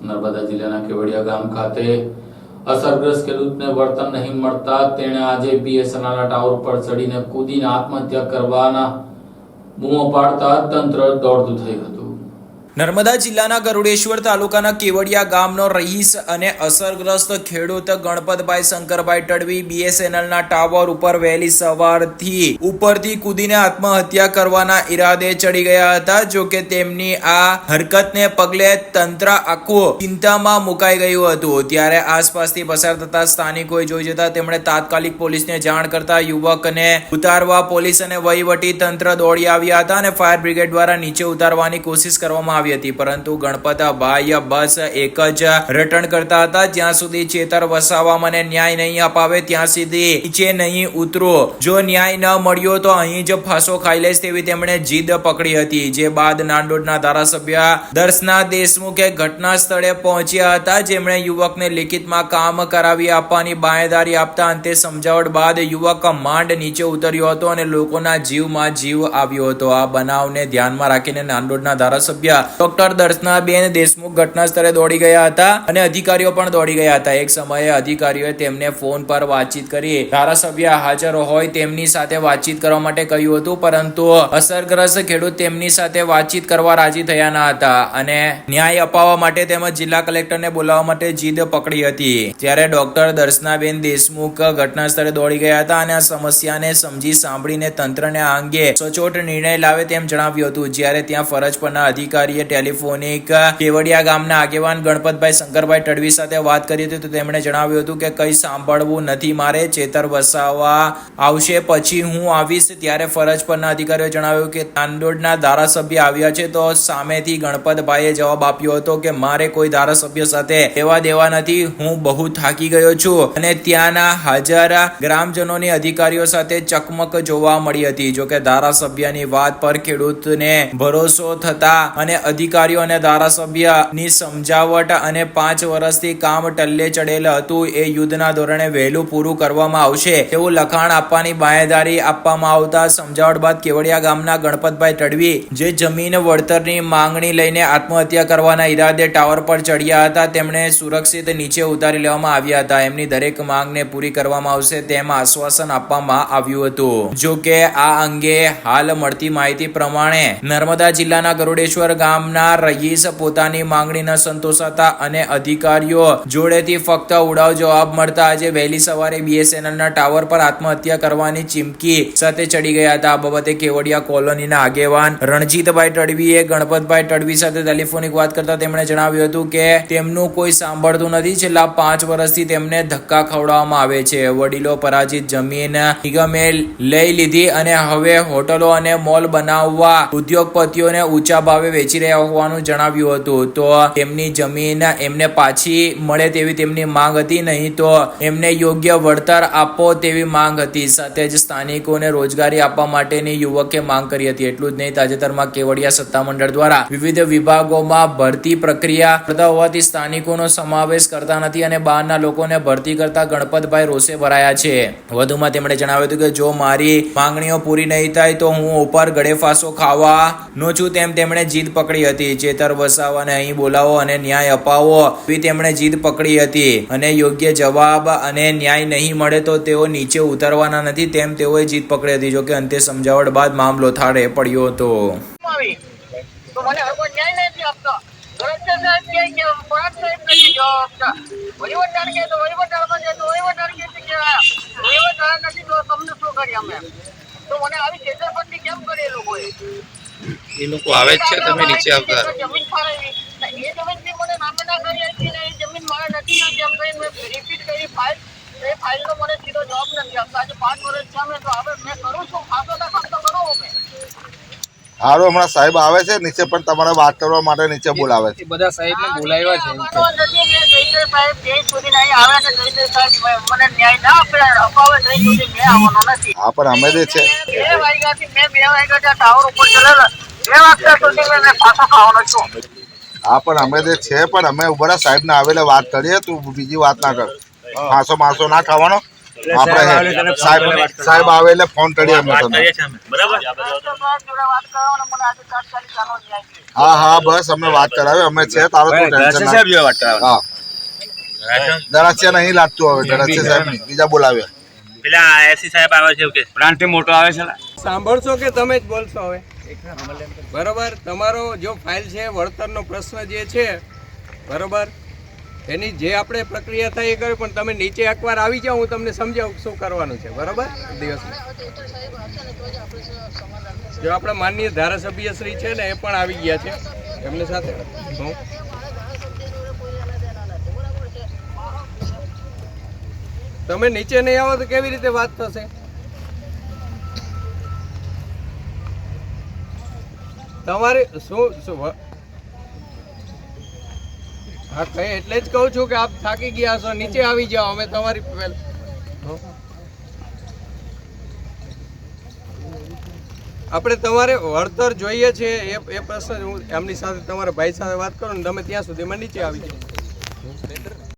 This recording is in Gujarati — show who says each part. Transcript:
Speaker 1: નર્મદા જિલ્લાના કેવડિયા ગામ ખાતે અસરગ્રસ્ત ખેડૂતને વળતર નહીં મળતા તેણે આજે બીએસએનએલના ટાવર પર ચડીને કૂદીને આત્મહત્યા કરવાના બૂમો પાડતા તંત્ર દોડતું થયું હતું.
Speaker 2: નર્મદા જિલ્લાના ગરુડેશ્વર તાલુકાના કેવડિયા ગામનો રહીશ અને અસરગ્રસ્ત ખેડૂત ગણપતભાઈ શંકરભાઈ તડવી બીએસએનએલના ટાવર ઉપર વહેલી સવારથી ઉપરથી કૂદીને આત્મહત્યા કરવાના ઈરાદે ચડી ગયા હતા. જો કે તેમની આ હરકતને પગલે તંત્ર આખું ચિંતામાં મુકાઈ ગયું હતું. ત્યારે આસપાસથી પસાર થતા સ્થાનિકોએ જોઈ જતા તેમણે તાત્કાલિક પોલીસને જાણ કરતા યુવકને ઉતારવા પોલીસ અને વહીવટી તંત્ર દોડી આવ્યા હતા અને ફાયર બ્રિગેડ દ્વારા નીચે ઉતારવાની કોશિશ કરવામાં આવી હતી, પરંતુ ગણપતભાઈ બસ એક જ રટણ કરતા હતા. જ્યાં સુધી ચેતર વસાવા મને ન્યાય નહીં અપાવે, ત્યાં સુધી નીચે નહીં ઉતરો. જો ન્યાય ન મળ્યો તો અહીં જ ફાંસો ખાઈ લઈશ તેવી તેમણે જીદ પકડી હતી. જે બાદ નાંદોડના ધારાસભ્ય દર્શના દેશમુખે ઘટના સ્થળે પહોંચ્યા હતા. જેમણે યુવકને લિખિતમાં કામ કરાવી આપવાની બાંયદારી આપતા અંતે સમજાવટ બાદ યુવક માંડ નીચે ઉતર્યો હતો અને લોકોના જીવમાં જીવ આવ્યો હતો. આ બનાવને ધ્યાનમાં રાખીને નાંદોડના ધારાસભ્ય ડોક્ટર દર્શનાબેન દેશમુખ ઘટના સ્થળે દોડી ગયા હતા અને અધિકારીઓ પણ દોડી ગયા હતા. એક સમયે અધિકારીઓએ તેમને ફોન પર વાતચીત કરી. ધારાસભ્ય હાજર હોય તેમની સાથે વાતચીત કરવા માટે કહ્યું હતું, પરંતુ અસરગ્રસ્ત ખેડૂત તેમની સાથે વાતચીત કરવા રાજી થયા ન હતા અને ન્યાય અપાવવા માટે તેમજ જિલ્લા કલેક્ટરને બોલાવવા માટે જીદ પકડી હતી. ત્યારે ડોક્ટર દર્શનાબેન દેશમુખ ઘટના સ્થળે દોડી ગયા હતા અને આ સમસ્યાને સમજી સાંભળીને તંત્રને આ અંગે સચોટ નિર્ણય લાવે તેમ જણાવ્યું હતું. જ્યારે ત્યાં ફરજ પરના અધિકારીએ ટેલિફોનિક કેવડિયા ગામના આગેવાન ગણપતભાઈ શંકરભાઈ તડવી સાથે વાત કરી હતી તો તેમણે જણાવ્યું હતું કે કંઈ સાંભળવું નથી મારે, ચેતર વસાવા આવશે. પછી હું આવીશ ત્યારે ફરજ પરના અધિકારીએ જણાવ્યું કે તાંડોડના ધારાસભ્ય આવ્યા છે તો સામેથી ગણપતભાઈએ જવાબ આપ્યો હતો કે મારે કોઈ ધારાસભ્ય સાથે લેવા દેવા નથી, હું બહુ થાકી ગયો છું. અને ત્યાંના હાજર ગ્રામજનોની અધિકારીઓ સાથે ચકમક જોવા મળી હતી. જોકે ધારાસભ્યની વાત પર ખેડૂતને ભરોસો થતા અને અધિકારીઓ અને ધારાસભ્યની સમજાવટ અને પાંચ વર્ષથી કામ ટલ્લે ચડેલ હતું. એ યુદ્ધના ધોરણે વહેલું પૂરું કરવામાં આવશે. તેવું લખાણ આપવાની બાંયદારી આપવામાં આવતા સમજાવટ બાદ કેવડિયા ગામના ગણપતભાઈ તડવી જે જમીન વળતરની માંગણી લઈને આત્મહત્યા કરવાના ઈરાદે ટાવર પર ચડ્યા હતા, તેમણે સુરક્ષિત નીચે ઉતારી લેવામાં આવ્યા હતા. એમની દરેક માંગને પૂરી કરવામાં આવશે તેમ આશ્વાસન આપવામાં આવ્યું હતું. જો કે આ અંગે હાલ મળતી માહિતી પ્રમાણે નર્મદા જિલ્લાના ગરુડેશ્વર ગામના રહીશ પોતાની માંગણી ન સંતોષાતા અને અધિકારીઓ જોડેથી ફક્ત ઉડાવ જવાબ મળતા આજે વહેલી સવારે BSNL ના ટાવર પર આત્મહત્યા કરવાની ચીમકી સાથે ચડી ગયા હતા. આ બાબતે કેવડિયા કોલોનીના આગેવાન રણજીતભાઈ તડવીએ ગણપતભાઈ તડવી સાથે ટેલિફોનિક વાત કરતા તેમણે જણાવ્યું હતું કે તેમનું કોઈ સાંભળતું નથી. છેલ્લા પાંચ વર્ષથી તેમને ધક્કા ખવડાવવામાં આવે છે. વડીલો પરાજિત જમીન નિગમે લઈ લીધી અને હવે હોટલો અને મોલ બનાવવા ઉદ્યોગપતિઓને ઊંચા ભાવે વેચી રહ્યા હોવાનું જણાવ્યું હતું. તો તેમની જમીન એમને પાછી મળે તેવી તેમની માંગ હતી નહીં તો એમને યોગ્ય વળતર આપો તેવી માંગ હતી. સાથે જ સ્થાનિકોને રોજગારી આપવા માટેની યુવકે માંગ કરી હતી. એટલું જ નહીં, તાજેતરમાં કેવડિયા સત્તામંડળ દ્વારા વિવિધ વિભાગોમાં ભરતી પ્રક્રિયા કરતા હોવાથી સ્થાનિકોનો સમાવેશ કરતા નથી અને બહારના લોકોને ભરતી કરતા ગણપતભાઈ રોષે ભરાયા છે. વધુમાં તેમણે જણાવ્યું હતું કે, જો મારી માંગણીઓ પૂરી નહીં થાય તો હું ઉપર ગળેફાસો ખાવા ખાવાનો છું. તેમ તેમણે જીદ પકડી હતી. ચેતર વસાવાને અહીં બોલાવો અને ન્યાય અપાવો. એવી તેમણે જીદ પકડી હતી. અને યોગ્ય જવાબ અને ન્યાય નહીં મળે તો તેઓ નીચે ઉતરવાના નથી. તેમ તેઓએ જીદ પકડી હતી. જોકે અંતે સમજાવટ બાદ મામલો થાળે પડ્યો હતો.
Speaker 3: તો મને આવી કેમ કરી એ લોકોએ?
Speaker 4: એ લોકો આવે જ છે તમે નીચે આવતા
Speaker 5: હારો હમણાં સાહેબ આવે છે નીચે પણ તમારે વાત કરવા માટે નીચે બોલાવે છે.
Speaker 4: બધા સાહેબને બોલાવ્યા છે એમ કે.
Speaker 3: આવવાનો નથી મેં જયદેવ સાહેબ જય સુધી નહીં આવે ને જયદેવ સાહેબ મને ન્યાય ના આપે અપાવે જય સુધી મેં આવવાનો નથી.
Speaker 5: હા પણ અમે જે છે
Speaker 3: બે વાગ્યાથી મેં બે વાગ્યા ટાવર ઉપર ચડેલા બે વાગ્યા સુધી મેં મેં પાછો ખાવાનો છું.
Speaker 5: હા પણ અમે જે છે પણ અમે ઊભા સાહેબ ને આવેલા વાત કરીએ તું બીજી વાત ના કર. માસો માસો ના ખાવાનો. આપણે સાહેબ સાહેબ આવે એટલે ફોન કરીએ અમે તમને. હા હા બસ અમે વાત કરાવી અમે છે તારો તું ટેન્શન હા. દરાસિયા નહીં લાગતું હવે દરાસિયા સાહેબ નહીં બીજા બોલાવ્યા
Speaker 4: પેલા એસી સાહેબ આવે છે કે પ્લાન્ટ મોટો આવે છે
Speaker 6: સાંભળશો કે તમે જ બોલશો હવે? બરોબર તમારો જો ફાઇલ છે વળતરનો પ્રશ્ન જે છે બરોબર? એની જે આપણે પ્રક્રિયા થાય એ કરે પણ તમે નીચે એકવાર આવી જાઓ હું તમને સમજાવું શું કરવાનું છે બરોબર? દિવસ. જો આપણા માનનીય ધારાસભ્ય શ્રી છે ને એ પણ આવી ગયા છે એમને સાથે. હું તમે નીચે નહીં આવો તો કેવી રીતે વાત થશે? તમારે શું શું હા કઈ એટલે જ કહું છું કે આપ થાકી ગયા છો, નીચે આવી જાઓ, અમે તમારી આપણે તમારે વળતર જોઈએ છે, એ એ પ્રશ્ન હું એમની સાથે તમારા ભાઈ સાથે વાત કરું ને તમે ત્યાં સુધીમાં નીચે આવી જાઓ.